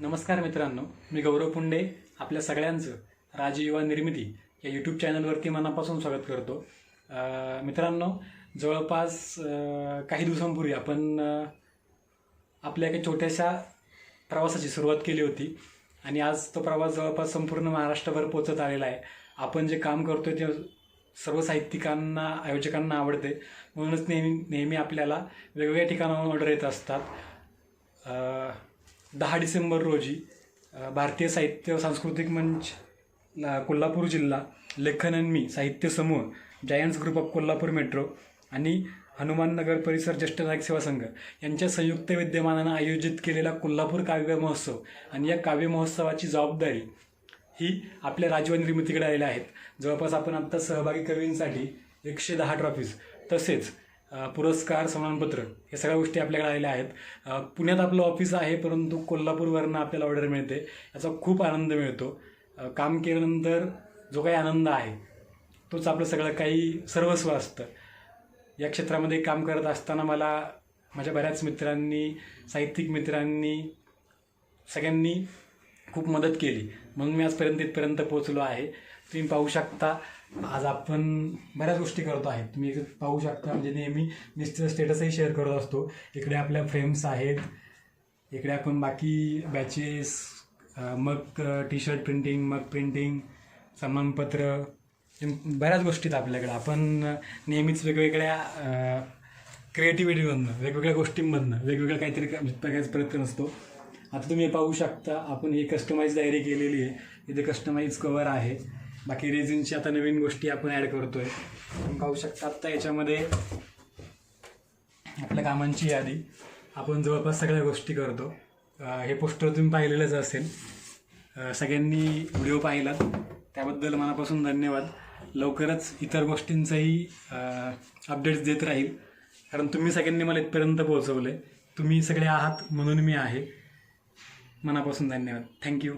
नमस्कार मित्रांनो मी गौरव पुंडे आपल्या सगळ्यांचं राजयुवा निर्मिती या यूट्यूब चॅनलवरती मनापासून स्वागत करतो. मित्रांनो जवळपास काही दिवसांपूर्वी आपण आपल्या एका छोट्याशा प्रवासाची सुरुवात केली होती आणि आज तो प्रवास जवळपास संपूर्ण महाराष्ट्रभर पोचत आलेला आहे. आपण जे काम करतो ते सर्व साहित्यिकांना आयोजकांना आवडते. म्हणूनच नेहमी नेहमी आपल्याला वेगवेगळ्या ठिकाणाहून ऑर्डर येत असतात. दहा डिसेंबर रोजी भारतीय साहित्य सांस्कृतिक मंच कोल्हापूर जिल्हा लेखन आणि मी साहित्य समूह Giants group of Kolhapur metro आणि हनुमान नगर परिसर ज्येष्ठ नायक सेवा संघ यांच्या संयुक्त विद्यमानानं आयोजित केलेला कोल्हापूर काव्य महोत्सव आणि या काव्य महोत्सवाची जबाबदारी ही आपल्या राजवानी निर्मितीकडे आलेल्या आहेत जवळपास आपण आत्ता सहभागी कवींसाठी एकशे दहा ट्रॉफीज तसेच पुरस्कार सन्मानपत्र हे सगळ्या गोष्टी आपल्याकडे आलेल्या आहेत. पुण्यात आपलं ऑफिस आहे परंतु कोल्हापूरवरनं आपल्याला ऑर्डर मिळते. याचा खूप आनंद मिळतो. काम केल्यानंतर जो काही आनंद आहे तोच आपलं सगळं काही सर्वस्व असतं. या क्षेत्रामध्ये काम करत असताना मला माझ्या बऱ्याच मित्रांनी साहित्यिक मित्रांनी सगळ्यांनी खूप मदत केली. म्हणून मी आजपर्यंत इथपर्यंत पोचलो आहे. तुम्ही पाहू शकता आज आपण बऱ्याच गोष्टी करतो आहेत. तुम्ही पाहू शकता म्हणजे नेहमी निश्चित स्टेटसही शेअर करत असतो. इकडे आपल्या फ्रेम्स आहेत. इकडे आपण बाकी बॅचेस मग T shirt printing mug printing सन्मानपत्र बऱ्याच गोष्टी आहेत आपल्याकडे. आपण नेहमीच वेगवेगळ्या क्रिएटिव्हिटीमधनं वेगवेगळ्या गोष्टींमधनं वेगवेगळ्या काहीतरी क- प्रयत्न असतो. आता तुम्ही पाहू शकता आपण ही कस्टमाइज डायरी केलेली आहे. इथे कस्टमाइज कवर आहे. बाकी रेझिनची आता नवीन गोष्टी आपण ॲड करतोय. तुम्ही पाहू शकता आत्ता याच्यामध्ये आपल्या कामांची यादी. आपण जवळपास सगळ्या गोष्टी करतो. हे पोस्टर तुम्ही पाहिलेलंच असेल. सगळ्यांनी व्हिडिओ पाहिलात त्याबद्दल मनापासून धन्यवाद. लवकरच इतर गोष्टींचाही अपडेट्स देत राहील. कारण तुम्ही सगळ्यांनी मला इथपर्यंत पोहोचवले तुम्ही सगळे आहात म्हणून मी आहे. मनापासून धन्यवाद. थँक्यू